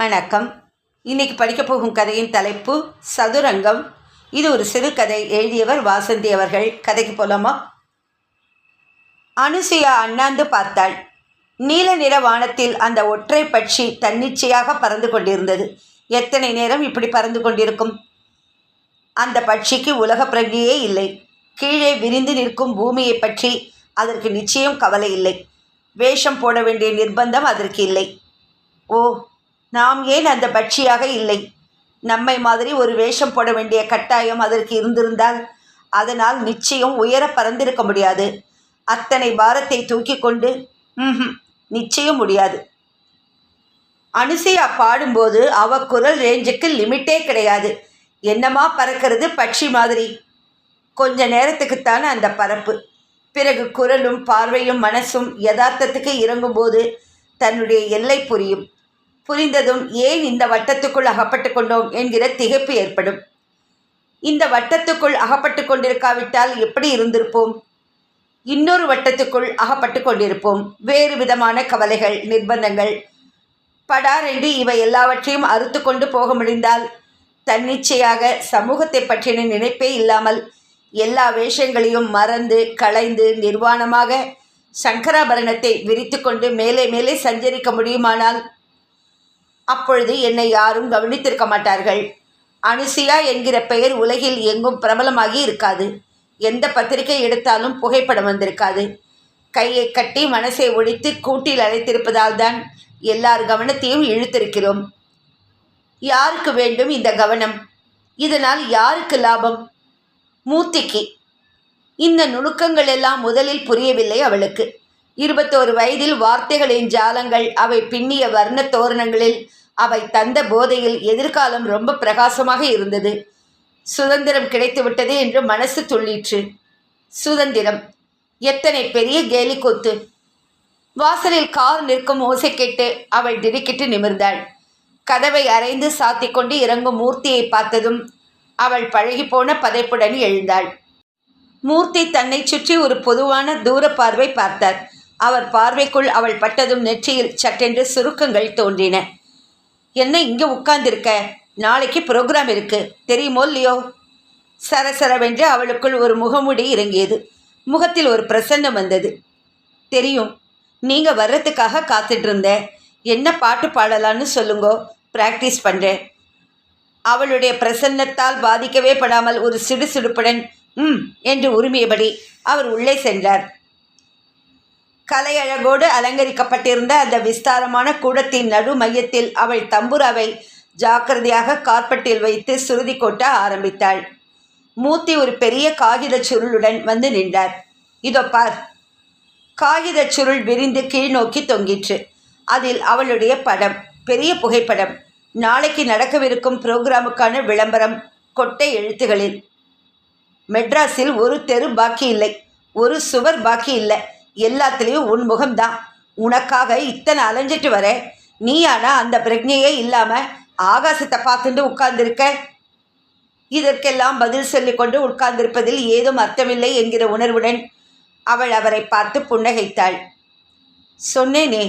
வணக்கம். இன்னைக்கு படிக்க போகும் கதையின் தலைப்பு சதுரங்கம். இது ஒரு சிறுகதை எழுதியவர் வாசந்தி அவர்கள். கதைக்கு போலாமா? அனுசுயா அண்ணாந்து பார்த்தாள். நீல நிற வானத்தில் அந்த ஒற்றை பட்சி தன்னிச்சையாக பறந்து கொண்டிருந்தது. எத்தனை நேரம் இப்படி பறந்து கொண்டிருக்கும்? அந்த பட்சிக்கு உலக பிரஜையே இல்லை. கீழே விரிந்து நிற்கும் பூமியை பற்றி அதற்கு நிச்சயம் கவலை இல்லை. வேஷம் போட வேண்டிய நிர்பந்தம் அதற்கு இல்லை. ஓ நாம் ஏன் அந்த பட்சியாக இல்லை? நம்மை மாதிரி ஒரு வேஷம் போட வேண்டிய கட்டாயம் அதற்கு இருந்திருந்தால் அதனால் நிச்சயம் உயர பறந்திருக்க முடியாது. அத்தனை பாரத்தை தூக்கி கொண்டு ம்ஹும், நிச்சயம் முடியாது. அனுசையா பாடும்போது அவ குரல் ரேஞ்சுக்கு லிமிட்டே கிடையாது. என்னமா பறக்கிறது பட்சி மாதிரி? கொஞ்ச நேரத்துக்குத்தானே அந்த பரப்பு. பிறகு குரலும் பார்வையும் மனசும் யதார்த்தத்துக்கு இறங்கும்போது தன்னுடைய எல்லை புரியும். புரிந்ததும் ஏன் இந்த வட்டத்துக்குள் அகப்பட்டு கொண்டோம் என்கிற திகைப்பு ஏற்படும். இந்த வட்டத்துக்குள் அகப்பட்டு கொண்டிருக்காவிட்டால் எப்படி இருந்திருப்போம்? இன்னொரு வட்டத்துக்குள் அகப்பட்டு கொண்டிருப்போம். வேறு விதமான கவலைகள் நிர்பந்தங்கள். படாரென்று இவை எல்லாவற்றையும் அறுத்து கொண்டு போக முடிந்தால் தன்னிச்சையாக சமூகத்தை பற்றின நினைப்பே இல்லாமல் எல்லா வேஷங்களையும் மறந்து களைந்து நிர்வாணமாக சங்கராபரணத்தை விரித்து கொண்டு மேலே மேலே சஞ்சரிக்க முடியுமானால் அப்பொழுது என்னை யாரும் கவனித்திருக்க மாட்டார்கள். அனுசியா என்கிற பெயர் உலகில் எங்கும் பிரபலமாகி இருக்காது. எந்த பத்திரிகை எடுத்தாலும் புகைப்படம் வந்திருக்காது. கையை கட்டி மனசை ஒழித்து கூட்டில் அழைத்திருப்பதால் தான் எல்லார் கவனத்தையும் இழுத்திருக்கிறோம். யாருக்கு வேண்டும் இந்த கவனம்? இதனால் யாருக்கு லாபம்? மூத்திக்கு. இந்த நுணுக்கங்கள் எல்லாம் முதலில் புரியவில்லை அவளுக்கு. இருபத்தோரு வயதில் வார்த்தைகளின் ஜாலங்கள் அவை பின்னிய வர்ண தோரணங்களில் அவை தந்த போதையில் எதிர்காலம் ரொம்ப பிரகாசமாக இருந்தது. சுதந்திரம் கிடைத்துவிட்டது என்று மனசு துள்ளிற்று. சுதந்திரம். எத்தனை பெரிய கேலி கொத்து. வாசலில் கார் நிற்கும் ஓசை கேட்டு அவள் திடுக்கிட்டு நிமிர்ந்தாள். கதவை அரைந்து சாத்தி கொண்டு இறங்கும் மூர்த்தியை பார்த்ததும் அவள் பழகிப்போன பதைப்புடன் எழுந்தாள். மூர்த்தி தன்னை சுற்றி ஒரு பொதுவான தூர பார்வை பார்த்தார். அவர் பார்வைக்குள் அவள் பட்டதும் நெற்றியில் சட்டென்று சுருக்கங்கள் தோன்றின. என்ன இங்கே உட்கார்ந்திருக்க? நாளைக்கு ப்ரோக்ராம் இருக்கு. தெரியுமோ இல்லையோ? சரசரவென்று அவளுக்குள் ஒரு முகமுடி இறங்கியது. முகத்தில் ஒரு பிரசன்னம் வந்தது. தெரியும். நீங்கள் வர்றதுக்காக காத்துட்டு இருந்தேன் என்ன பாட்டு பாடலான்னு சொல்லுங்கோ. ப்ராக்டிஸ் பண்ணுறேன் அவளுடைய பிரசன்னத்தால் பாதிக்கவே படாமல் ஒரு சிடுசிடுப்புடன் ம் என்று உரிமையபடி அவர் உள்ளே சென்றார். கலையழகோடு அலங்கரிக்கப்பட்டிருந்த அந்த விஸ்தாரமான கூடத்தின் நடு மையத்தில் அவள் தம்புராவை ஜாக்கிரதையாக கார்பெட்டில் வைத்து சுருதி கொட்ட ஆரம்பித்தாள். மூத்தி ஒரு பெரிய காகிதச் சுருளுடன் வந்து நின்றார். இதோ பார். காகிதச் சுருள் விரிந்து கீழ்நோக்கி தொங்கிற்று. அதில் அவளுடைய படம் பெரிய புகைப்படம் நாளைக்கு நடக்கவிருக்கும் புரோகிராமுக்கான விளம்பரம் கொட்டை எழுத்துகளில். மெட்ராஸில் ஒரு தெரு பாக்கி இல்லை ஒரு சுவர் பாக்கி இல்லை எல்லாத்துலேயும் உன் முகம்தான். உனக்காக இத்தனை அலைஞ்சிட்டு வர நீ ஆனால் அந்த பிரஜையே இல்லாமல் ஆகாசத்தை பார்த்துட்டு உட்கார்ந்திருக்க? இதற்கெல்லாம் பதில் சொல்லிக்கொண்டு உட்கார்ந்திருப்பதில் ஏதும் அர்த்தமில்லை என்கிற உணர்வுடன் அவள் அவரை பார்த்து புன்னகைத்தாள். சொன்னேனே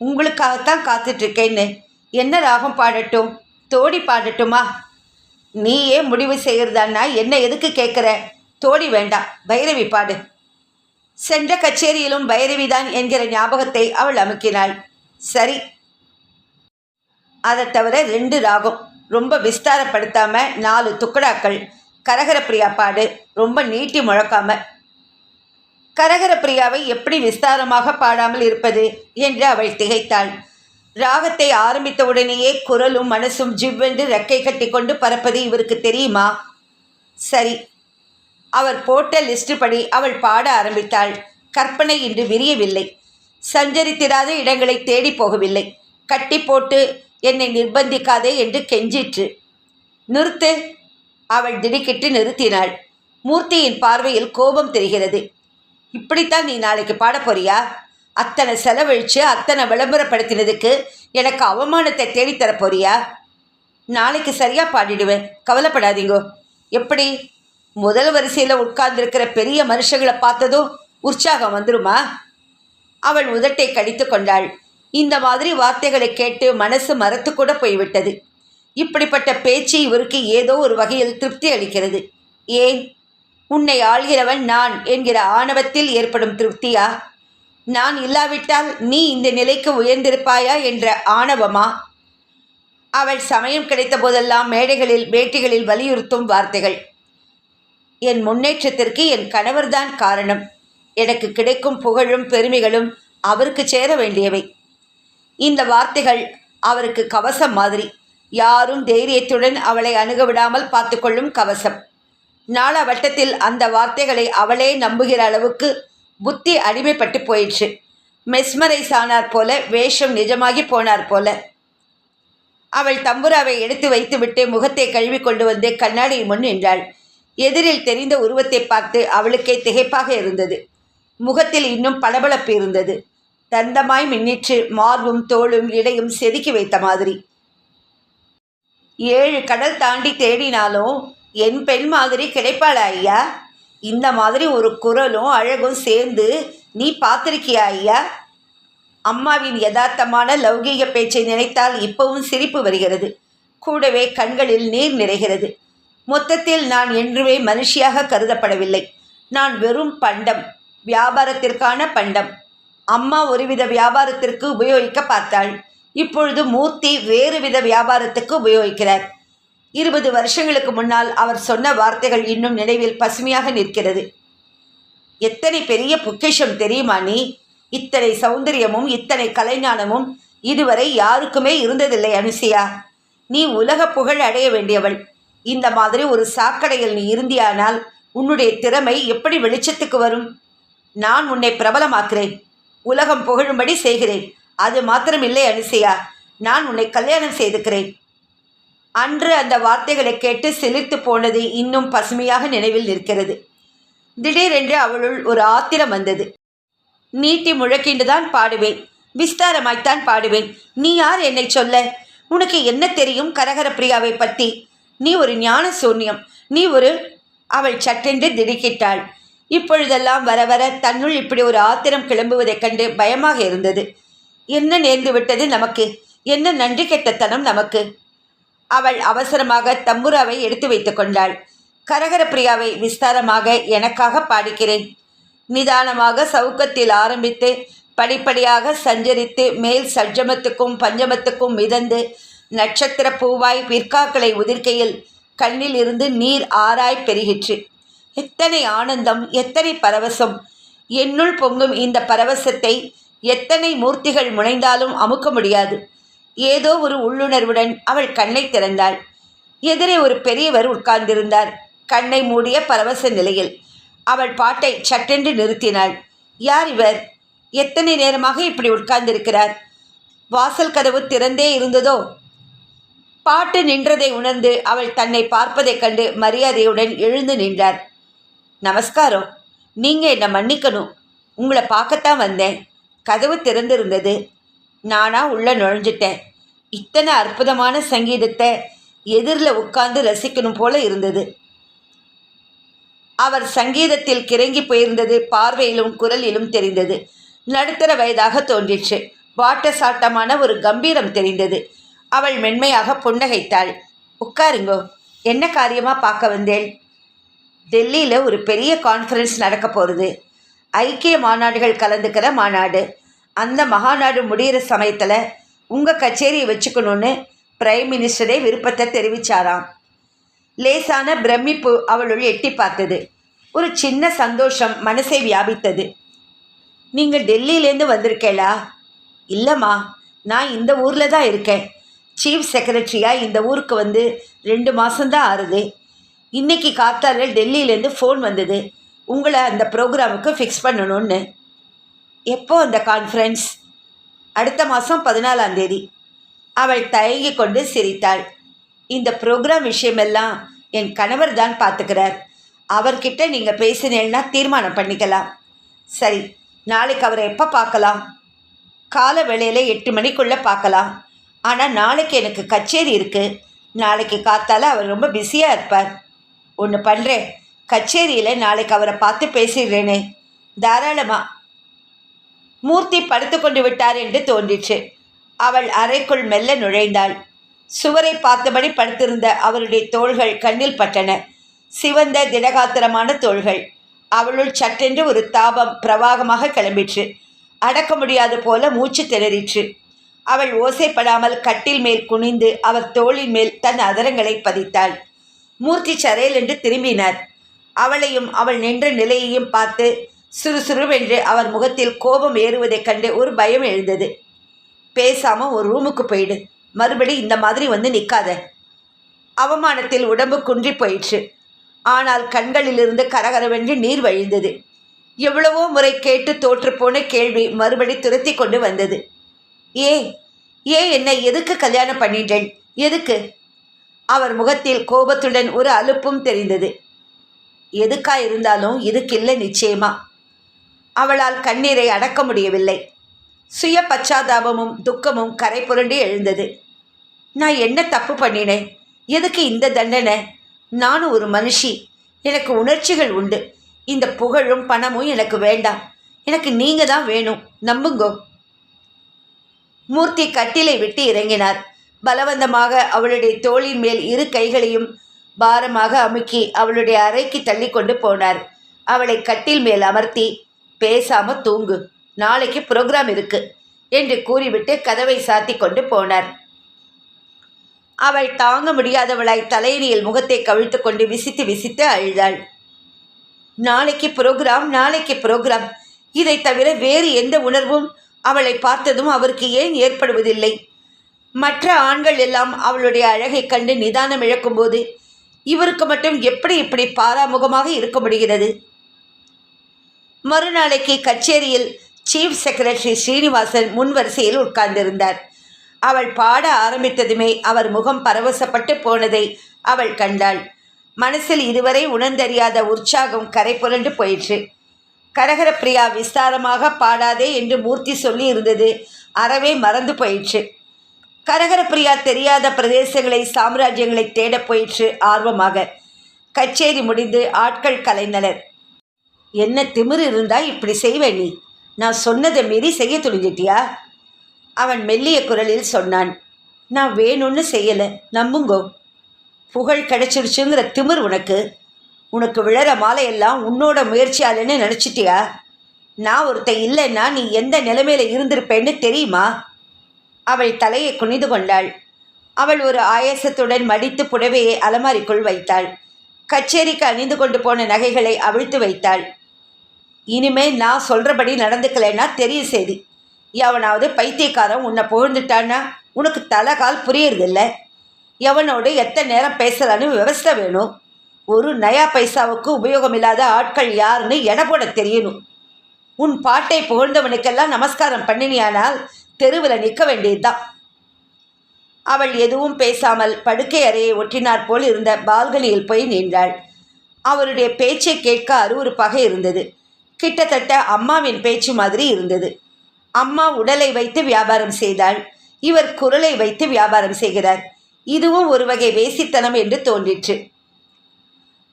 உங்களுக்காகத்தான் காத்துட்ருக்கேன்னு. என்ன ராகம் பாடட்டும்? தோடி பாடட்டுமா? நீயே முடிவு செய்கிறதான்னா என்ன எதுக்கு கேட்குற தோடி வேண்டாம். பைரவி பாடு. சென்ற கச்சேரியிலும் பைரவிதான் என்கிற ஞாபகத்தை அவள் அமுக்கினாள். சரி. அதை தவிர ரெண்டு ராகம். ரொம்ப விஸ்தாரப்படுத்தாம நாலு துக்கடாக்கள். கரகரப்ரியா பாடு. ரொம்ப நீட்டி முழக்காம. கரகர பிரியாவை எப்படி விஸ்தாரமாக பாடாமல் இருப்பது என்று அவள் திகைத்தாள். ராகத்தை ஆரம்பித்த உடனேயே குரலும் மனசும் ஜிவ்வென்று ரெக்கை கட்டி கொண்டு பறப்பது இவருக்கு தெரியுமா? சரி. அவர் போட்ட லிஸ்ட் படி அவள் பாட ஆரம்பித்தாள். கற்பனை இன்று விரியவில்லை. சஞ்சரித்திராத இடங்களை தேடி போகவில்லை. கட்டி போட்டு என்னை நிர்பந்திக்காதே என்று கெஞ்சிற்று. நிறுத்து அவள் திடுக்கிட்டு நிறுத்தினாள். மூர்த்தியின் பார்வையில் கோபம் தெரிகிறது. இப்படித்தான் நீ நாளைக்கு பாடப்போறியா அத்தனை செலவழித்து அத்தனை விளம்பரப்படுத்தினதுக்கு எனக்கு அவமானத்தை தேடித்தரப்போறியா நாளைக்கு சரியாக பாடிடுவேன். கவலைப்படாதீங்கோ. எப்படி? முதல் வரிசையில் உட்கார்ந்திருக்கிற பெரிய மனுஷங்களை பார்த்ததும் உற்சாகம் வந்துருமா? அவள் உதட்டை கடித்து கொண்டாள். இந்த மாதிரி வார்த்தைகளை கேட்டு மனசு மரத்து கூட போய்விட்டது. இப்படிப்பட்ட பேச்சு இவருக்கு ஏதோ ஒரு வகையில் திருப்தி அளிக்கிறது. ஏன்? உன்னை ஆள்கிறவன் நான் என்கிற ஆணவத்தில் ஏற்படும் திருப்தியா? நான் இல்லாவிட்டால் நீ இந்த நிலைக்கு உயர்ந்திருப்பாயா என்ற ஆணவமா? அவள் சமயம் கிடைத்த போதெல்லாம் மேடைகளில் வேட்டிகளில் வலியுறுத்தும் வார்த்தைகள். என் முன்னேற்றத்திற்கு என் கணவர்தான் காரணம். எனக்கு கிடைக்கும் புகழும் பெருமைகளும் அவருக்கு சேர வேண்டியவை. இந்த வார்த்தைகள் அவருக்கு கவசம் மாதிரி. யாரும் தைரியத்துடன் அவளை அணுக விடாமல் பார்த்துக்கொள்ளும் கவசம். நாள வட்டத்தில் அந்த வார்த்தைகளை அவளே நம்புகிற அளவுக்கு புத்தி அடிமைப்பட்டு போயிற்று. மெஸ்மரைஸ் ஆனார் போல வேஷம் நிஜமாகி போனார் போல. அவள் தம்புராவை எடுத்து வைத்துவிட்டு முகத்தை கழுவி கொண்டு வந்து கண்ணாடியின் முன் நின்றாள். எதிரில் தெரிந்த உருவத்தை பார்த்து அவளுக்கே திகைப்பாக இருந்தது. முகத்தில் இன்னும் பளபளப்பு இருந்தது. தந்தமாய் மின்னிற்று மார்பும் தோளும் இடையும் செதுக்கி வைத்த மாதிரி. ஏழு கடல் தாண்டி தேடினாலும் என் பெண் மாதிரி கிடைப்பாளா ஐயா? இந்த மாதிரி ஒரு குரலும் அழகும் சேர்ந்து நீ பார்த்திருக்கியா ஐயா? அம்மாவின் யதார்த்தமான லௌகீக பேச்சை நினைத்தால் இப்பவும் சிரிப்பு வருகிறது. கூடவே கண்களில் நீர் நிறைகிறது. மொத்தத்தில் நான் என்றுமே மனுஷியாக கருதப்படவில்லை. நான் வெறும் பண்டம் வியாபாரத்திற்கான பண்டம். அம்மா ஒருவித வியாபாரத்திற்கு உபயோகிக்க பார்த்தாள். இப்பொழுது மூர்த்தி வேறு வித வியாபாரத்துக்கு உபயோகிக்கிறார். இருபது வருஷங்களுக்கு முன்னால் அவர் சொன்ன வார்த்தைகள் இன்னும் நினைவில் பசுமையாக நிற்கிறது. எத்தனை பெரிய பொக்கிஷம் தெரியுமா நீ? இத்தனை சௌந்தரியமும் இத்தனை கலைஞானமும் இதுவரை யாருக்குமே இருந்ததில்லை அனுசியா. நீ உலக புகழ் அடைய வேண்டியவள். இந்த மாதிரி ஒரு சாக்கடையில் நீ இருந்தியானால் உன்னுடைய திறமை எப்படி வெளிச்சத்துக்கு வரும்? நான் உன்னை பிரபலமாக்குறேன். உலகம் புகழும்படி செய்கிறேன். அது மாத்திரமில்லை அனுசையா. நான் உன்னை கல்யாணம் செய்துக்கிறேன். அன்று அந்த வார்த்தைகளை கேட்டு சிலிர்த்து போனது இன்னும் பசுமையாக நினைவில் நிற்கிறது. திடீரென்று அவளுள் ஒரு ஆத்திரம் வந்தது. நீட்டி முழக்கின்றுதான் பாடுவேன். விஸ்தாரமாய்த்தான் பாடுவேன். நீ யார் என்னை சொல்ல? உனக்கு என்ன தெரியும் கரகர பிரியாவை பற்றி? நீ ஒரு ஞான சூன்யம். நீ ஒரு அவள் சட்டென்று திடுக்கிட்டாள். இப்பொழுதெல்லாம் வர வர தன்னுள் இப்படி ஒரு ஆத்திரம் கிளம்புவதைக் கண்டு பயமாக இருந்தது. என்ன நேர்ந்து விட்டது நமக்கு? என்ன நன்றி கெட்டத்தனம் நமக்கு? அவள் அவசரமாக தம்புராவை எடுத்து வைத்து கொண்டாள். கரகர பிரியாவை விஸ்தாரமாக எனக்காக பாடிக்கிறேன். நிதானமாக சவுக்கத்தில் ஆரம்பித்து படிப்படியாக சஞ்சரித்து மேல் சட்ஜமத்துக்கும் பஞ்சமத்துக்கும் மிதந்து நட்சத்திர பூவாய் பிற்காக்களை உதிர்க்கையில் கண்ணில் இருந்து நீர் ஆராய் பெருகிற்று எத்தனை ஆனந்தம் எத்தனை பரவசம். என்னுள் பொங்கும் இந்த பரவசத்தை எத்தனை மூர்த்திகள் முனைந்தாலும் அமுக்க முடியாது. ஏதோ ஒரு உள்ளுணர்வுடன் அவள் கண்ணை திறந்தாள். எதிரே ஒரு பெரியவர் உட்கார்ந்திருந்தார். கண்ணை மூடிய பரவச நிலையில் அவள் பாட்டை சட்டென்று நிறுத்தினாள். யார் இவர்? எத்தனை நேரமாக இப்படி உட்கார்ந்திருக்கிறார்? வாசல் கதவு திறந்தே இருந்ததோ? பாட்டு நின்றதை உணர்ந்து அவள் தன்னை பார்ப்பதைக் கண்டு மரியாதையுடன் எழுந்து நின்றார். நமஸ்காரம். நீங்கள் என்னை மன்னிக்கணும். உங்களை பார்க்கத்தான் வந்தேன். கதவு திறந்திருந்தது. நானா உள்ளே நுழைஞ்சிட்டேன். இத்தனை அற்புதமான சங்கீதத்தை எதிரில் உட்கார்ந்து ரசிக்கணும் போல இருந்தது. அவர் சங்கீதத்தில் கிறங்கி போயிருந்தது. பார்வையிலும் குரலிலும் தெரிந்தது. நடுத்தர வயதாக தோன்றிற்று. வாட்ட சாட்டமான ஒரு கம்பீரம் தெரிந்தது. அவள் மென்மையாக புன்னகைத்தாள். உட்காருங்கோ என்ன காரியமாக பார்க்க வந்தேன்? டெல்லியில் ஒரு பெரிய கான்ஃபரன்ஸ் நடக்க போகிறது ஐக்கிய மாநாடுகள் கலந்துக்கிற மாநாடு. அந்த மகாநாடு முடிகிற சமயத்தில் உங்கள் கச்சேரியை வச்சுக்கணுன்னு பிரைம் மினிஸ்டரே விருப்பத்தை தெரிவித்தாராம் லேசான பிரமிப்பு அவளுள் எட்டி பார்த்தது. ஒரு சின்ன சந்தோஷம் மனசை வியாபித்தது. நீங்கள் டெல்லியிலேருந்து வந்திருக்கேளா? இல்லைம்மா நான் இந்த ஊரில் தான் இருக்கேன். சீஃப் செக்ரட்டரியாக இந்த ஊருக்கு வந்து ரெண்டு மாதம்தான் ஆறுது. இன்றைக்கி காத்தால டெல்லியிலேருந்து ஃபோன் வந்தது. உங்களை அந்த ப்ரோக்ராமுக்கு ஃபிக்ஸ் பண்ணணும்னு. எப்போ அந்த கான்ஃபரன்ஸ் அடுத்த மாதம் பதினாலாம் தேதி. அவள் தயங்கி கொண்டு சிரித்தாள். இந்த ப்ரோக்ராம் விஷயமெல்லாம் என் கணவர் தான் பார்த்துக்கிறார் அவர்கிட்ட நீங்கள் பேசினேன்னா தீர்மானம் பண்ணிக்கலாம். சரி நாளைக்கு அவரை எப்போ பார்க்கலாம்? கால வேளையில் எட்டு மணிக்குள்ளே பார்க்கலாம். ஆனால் நாளைக்கு எனக்கு கச்சேரி இருக்குது நாளைக்கு காத்தால் அவர் ரொம்ப பிஸியாக இருப்பார். ஒன்று பண்ணுறேன் கச்சேரியில் நாளைக்கு அவரை பார்த்து பேசிடுறேனே. தாராளமாக மூர்த்தி படுத்து கொண்டு விட்டார் என்று தோன்றிற்று. அவள் அறைக்குள் மெல்ல நுழைந்தாள். சுவரை பார்த்தபடி படுத்திருந்த அவருடைய தோள்கள் கண்ணில் பட்டன. சிவந்த திடகாத்திரமான தோள்கள். அவளுள் சட்டென்று ஒரு தாபம் பிரவாகமாக கிளம்பிற்று. அடக்க முடியாது போல மூச்சு திணறிற்று. அவள் ஓசைப்படாமல் கட்டில் மேல் குனிந்து அவர் தோளின் மேல் தன் அதரங்களை பதித்தாள். மூர்த்தி சரையல் என்று திரும்பினார். அவளையும் அவள் நின்ற நிலையையும் பார்த்து சுறுசுறுவென்று அவர் முகத்தில் கோபம் ஏறுவதைக் கண்டு ஒரு பயம் எழுந்தது. பேசாம ஒரு ரூமுக்கு போயிடு. மறுபடி இந்த மாதிரி வந்து நிற்காத அவமானத்தில் உடம்பு குன்றி போயிற்று. ஆனால் கண்களிலிருந்து கரகரவென்று நீர் வழிந்தது. எவ்வளவோ முறை கேட்டு தோற்றுப்போன கேள்வி மறுபடி துரத்தி கொண்டு வந்தது. ஏ ஏ என்னை எதுக்கு கல்யாணம் பண்ணிட்டேன்? எதுக்கு? அவர் முகத்தில் கோபத்துடன் ஒரு அலுப்பும் தெரிந்தது. எதுக்கா இருந்தாலும் இதுக்கில்லை நிச்சயமா. அவளால் கண்ணீரை அடக்க முடியவில்லை. சுய பச்சாதாபமும் துக்கமும் கரை புரண்டு எழுந்தது. நான் என்ன தப்பு பண்ணினேன்? எதுக்கு இந்த தண்டனை? நானும் ஒரு மனுஷி. எனக்கு உணர்ச்சிகள் உண்டு. இந்த புகழும் பணமும் எனக்கு வேண்டாம். எனக்கு நீங்கள் தான் வேணும். நம்புங்கோ. மூர்த்தி கட்டிலை விட்டு இறங்கினார். பலவந்தமாக அவளுடைய தோளின் மேல் இரு கைகளையும் பாரமாக அமுக்கி அவளுடைய அறைக்கு தள்ளி கொண்டு போனார். அவளை கட்டில் மேல் அமர்த்தி பேசாம தூங்கு. நாளைக்கு ப்ரோக்ராம் இருக்கு. என்று கூறிவிட்டு கதவை சாத்தி கொண்டு போனார். அவள் தாங்க முடியாதவளாய் தலையணியில் முகத்தை கவிழ்த்து கொண்டு விசித்து விசித்து அழுதாள். நாளைக்கு ப்ரோக்ராம் நாளைக்கு ப்ரோக்ராம். இதை தவிர வேறு எந்த உணர்வும் அவளை பார்த்ததும் அவருக்கு ஏன் ஏற்படுவதில்லை? மற்ற ஆண்கள் எல்லாம் அவளுடைய அழகைக் கண்டு நிதானம் இழக்கும்போது இவருக்கு மட்டும் எப்படி இப்படி பாராமுகமாக இருக்க முடிகிறது? மறுநாளைக்கு கச்சேரியில் சீஃப் செக்ரட்டரி ஸ்ரீனிவாசன் முன்வரிசையில் உட்கார்ந்திருந்தார். அவள் பாட ஆரம்பித்ததுமே அவர் முகம் பரவசப்பட்டு போனதை அவள் கண்டாள். மனசில் இதுவரை உணர்ந்தறியாத உற்சாகம் கரை புரண்டு போயிற்று. கரகர பிரியா விஸ்தாரமாக பாடாதே என்று மூர்த்தி சொல்லி இருந்தது அறவே மறந்து போயிற்று. கரகர பிரியா தெரியாத பிரதேசங்களை சாம்ராஜ்யங்களை தேடப் போயிற்று ஆர்வமாக. கச்சேரி முடிந்து ஆட்கள் கலைந்தனர். என்ன திமிரு இருந்தா இப்படி செய்வேன் நீ? நான் சொன்னதை மீறி செய்ய துணிஞ்சிட்டியா? அவன் மெல்லிய குரலில் சொன்னான். நான் வேணும்னு செய்யலை. நம்புங்கோ. புகழ் கிடைச்சிருச்சுங்கிற திமிர் உனக்கு. உனக்கு விழற மாலையெல்லாம் உன்னோட முயற்சியாலன்னு நினச்சிட்டியா? நான் ஒருத்தன் இல்லைன்னா நீ எந்த நிலைமையில் இருந்திருப்பேன்னு தெரியுமா? அவள் தலையை குனிந்து கொண்டாள். அவள் ஒரு ஆயாசத்துடன் மடித்து புடவையை அலமாரிக்குள் வைத்தாள். கச்சேரிக்கு அணிந்து கொண்டு போன நகைகளை அவிழ்த்து வைத்தாள். இனிமே நான் சொல்கிறபடி நடந்துக்கலைன்னா தெரிய செய்தி. எவனாவது பைத்தியக்காரன் உன்னை புகழ்ந்துட்டான்னா உனக்கு தலை கால் புரியறதில்ல. எவனோடு எத்தனை நேரம் பேசலான்னு விவசாய வேணும். ஒரு நயா பைசாவுக்கு உபயோகமில்லாத ஆட்கள் யாருன்னு எனப்போட போட தெரியணும். உன் பாட்டை புகழ்ந்தவனுக்கெல்லாம் நமஸ்காரம் பண்ணினியானால் தெருவில் நிற்க வேண்டியதுதான். அவள் எதுவும் பேசாமல் படுக்கை அறையை ஒட்டினாற் போல் இருந்த பால்கனியில் போய் நின்றாள். அவருடைய பேச்சை கேட்க அருவறுப்பாக இருந்தது. கிட்டத்தட்ட அம்மாவின் பேச்சு மாதிரி இருந்தது. அம்மா உடலை வைத்து வியாபாரம் செய்தாள். இவர் குரலை வைத்து வியாபாரம் செய்கிறார். இதுவும் ஒரு வகை வேசித்தனம் என்று தோன்றிற்று.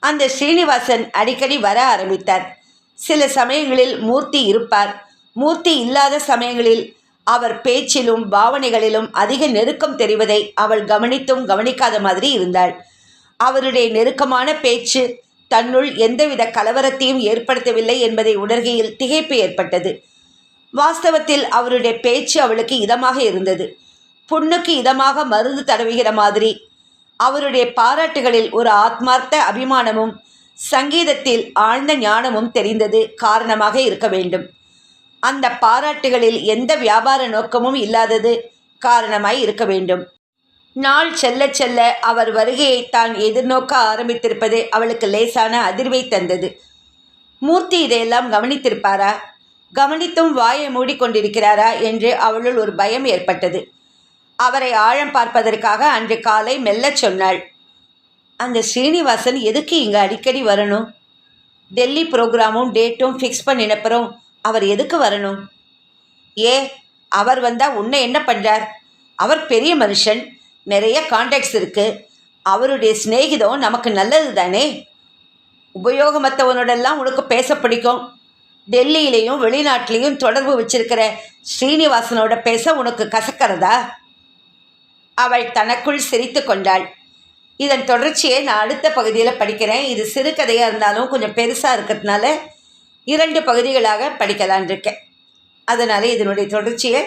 அந்த ஸ்ரீனிவாசன் அடிக்கடி வர ஆரம்பித்தார். சில சமயங்களில் மூர்த்தி இருப்பார். மூர்த்தி இல்லாத சமயங்களில் அவர் பேச்சிலும் பாவனைகளிலும் அதிக நெருக்கம் தெரிவதை அவள் கவனித்தும் கவனிக்காத மாதிரி இருந்தாள். அவருடைய நெருக்கமான பேச்சு தன்னுள் எந்தவித கலவரத்தையும் ஏற்படுத்தவில்லை என்பதை உணர்கையில் திகைப்பு ஏற்பட்டது. வாஸ்தவத்தில் அவருடைய பேச்சு அவளுக்கு இதமாக இருந்தது. புண்ணுக்கு இதமாக மருந்து தடவுகிற மாதிரி அவருடைய பாராட்டுகளில் ஒரு ஆத்மார்த்த அபிமானமும் சங்கீதத்தில் ஆழ்ந்த ஞானமும் தெரிந்தது காரணமாக இருக்க வேண்டும். அந்த பாராட்டுகளில் எந்த வியாபார நோக்கமும் இல்லாதது காரணமாய் இருக்க வேண்டும். நாள் செல்ல செல்ல அவர் வருகையை தான் எதிர்நோக்க ஆரம்பித்திருப்பது அவளுக்கு லேசான அதிர்வை தந்தது. மூர்த்தி இதையெல்லாம் கவனித்திருப்பாரா? கவனித்தும் வாயை மூடிக்கொண்டிருக்கிறாரா? என்று அவளுள் ஒரு பயம் ஏற்பட்டது. அவரை ஆழம் பார்ப்பதற்காக அன்று காலை மெல்லச் சொன்னாள். அந்த ஸ்ரீனிவாசன் எதுக்கு இங்கே அடிக்கடி வரணும்? டெல்லி ப்ரோக்ராமும் டேட்டும் ஃபிக்ஸ் பண்ணினப்புறம் அவர் எதுக்கு வரணும்? ஏ அவர் வந்தால் உன்னை என்ன பண்ணுறார் அவர் பெரிய மனுஷன் நிறைய கான்டாக்ட்ஸ் இருக்குது அவருடைய சிநேகிதம் நமக்கு நல்லது தானே? உபயோகமற்றவனோடெல்லாம் உனக்கு பேச பிடிக்கும். டெல்லியிலையும் வெளிநாட்டிலையும் தொடர்பு வச்சிருக்கிற ஸ்ரீனிவாசனோட பேச உனக்கு கசக்கிறதா? அவள் தனக்குள் சிரித்து கொண்டாள். இதன் தொடர்ச்சியை நான் அடுத்த பகுதியில் படிக்கிறேன். இது சிறுகதையாக இருந்தாலும் கொஞ்சம் பெருசாக இருக்கிறதுனால இரண்டு பகுதிகளாக படிக்கலான் இருக்கேன். அதனால் இதனுடைய தொடர்ச்சியை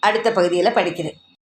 அடுத்த பகுதியில் படிக்கிறேன்.